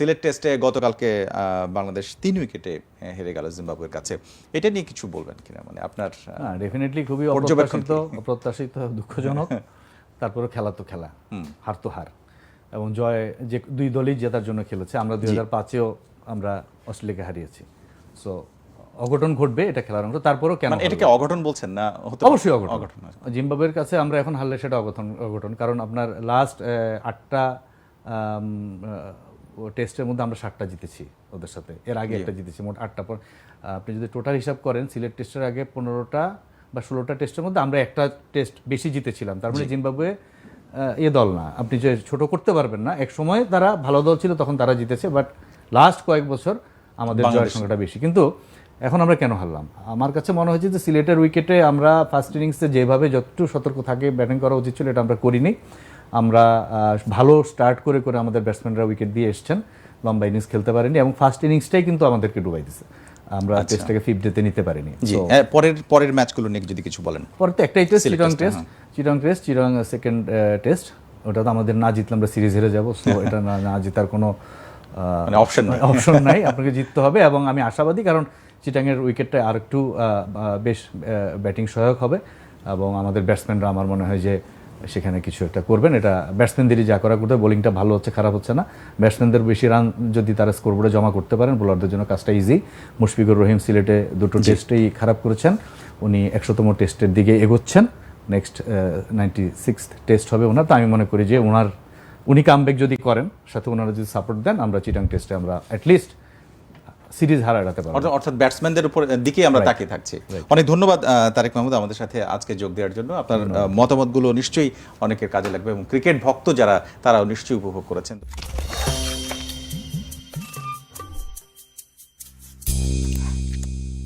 সিলেট টেস্টে গতকালকে বাংলাদেশ তিন উইকেটে হেরে গেল জিম্বাবুয়ের কাছে। এটা নিয়ে কিছু বলবেন কিনা? মানে আপনার ডেফিনেটলি খুবই অপ্রত্যাশিত অপ্রত্যাশিত দুঃখজনক। তারপরে খেলা তো খেলা হার তো হার। এবং জয় যে দুই দলই জেতার জন্য খেলেছে আমরা দুই হাজার পাঁচেও আমরা অস্ট্রেলিয়াকে হারিয়েছি। সো অঘটন ঘটবে এটা খেলার অংশ। তারপরেও কেন মানে এটাকে অঘটন বলছেন না? অবশ্যই অঘটন। জিম্বাবুয়ের কাছে আমরা এখন হারলে সেটা অঘটন অঘটন। কারণ আপনার লাস্ট আটটা টেস্টের মধ্যে আমরা সাতটা জিতেছি ওদের সাথে। এর আগে একটা জিতেছি মোট আটটা পর আপনি যদি টোটাল হিসাব করেন সিলেট টেস্টের আগে পনেরোটা বা ষোলোটা টেস্টের মধ্যে আমরা একটা টেস্ট বেশি জিতেছিলাম। তার মানে জিম্বাবুয়ে এ দল না। আপনি যে ছোট করতে পারবেন না এক সময় তারা ভালো দল ছিল তখন তারা জিতেছে বাট লাস্ট কয়েক বছর আমাদের জয়ের সংখ্যাটা বেশি। কিন্তু এখন আমরা কেন হারলাম? আমার কাছে মনে হয়েছে যে সিলেটের উইকেটে আমরা ফার্স্ট ইনিংসে যেভাবে যতটুকু সতর্ক থাকে ব্যাটিং করা উচিত ছিল এটা আমরা করিনি। আমরা ভালো স্টার্ট করে করে আমাদের ব্যাটসম্যানরা উইকেট দিয়ে এসছেন। লম্বা ইনিংস খেলতে পারেনি এবং ফার্স্ট ইনিংসটাই কিন্তু আমাদেরকে ডুবাই দিছে। আমরা টেস্টটাকে ফিফ ডেতে নিতে পারিনি। পরের পরের ম্যাচগুলো নিয়ে যদি কিছু বলেন। পরে তো একটাই টেস্ট চিরং টেস্ট চিরং টেস্ট চিরং সেকেন্ড টেস্ট ওটা তো আমাদের না জিতলে আমরা সিরিজ হেরে যাব। সো এটা না না জেতার কোনো মানে অপশন অপশন নাই। আপনাকে জিততে হবে এবং আমি আশাবাদী কারণ চিটাংয়ের উইকেটটা আর একটু বেশ ব্যাটিং সহায়ক হবে। এবং আমাদের ব্যাটসম্যানরা আমার মনে হয় যে সেখানে কিছু একটা করবেন। এটা ব্যাটসম্যানদেরই যা করা করতে বোলিংটা ভালো হচ্ছে খারাপ হচ্ছে না। ব্যাটসম্যানদের বেশি রান যদি তারা স্কোরবোর্ডে জমা করতে পারেন বোলারদের জন্য কাজটা ইজি মুশফিকুর রহিম সিলেটে দুটো টেস্টেই খারাপ করেছেন। উনি একশোতম টেস্টের দিকে এগোচ্ছেন। নেক্সট নাইনটি সিক্স টেস্ট হবে ওনার। তো আমি মনে করি যে ওনার উনি কামব্যাক যদি করেন সাথে ওনারা যদি সাপোর্ট দেন আমরা চিটাং টেস্টে আমরা অ্যাটলিস্ট সিরিজ হারা এড়াতে পারব অর্থাৎ- ব্যাটসম্যানদের উপর দিকেই আমরা তাকিয়ে থাকছি। অনেক ধন্যবাদ তারেক মাহমুদ আমাদের সাথে আজকে যোগ দেওয়ার জন্য। আপনার মতামতগুলো নিশ্চয়ই অনেকের কাজে লাগবে এবং ক্রিকেট ভক্ত যারা তারাও নিশ্চয়ই উপভোগ করেছেন।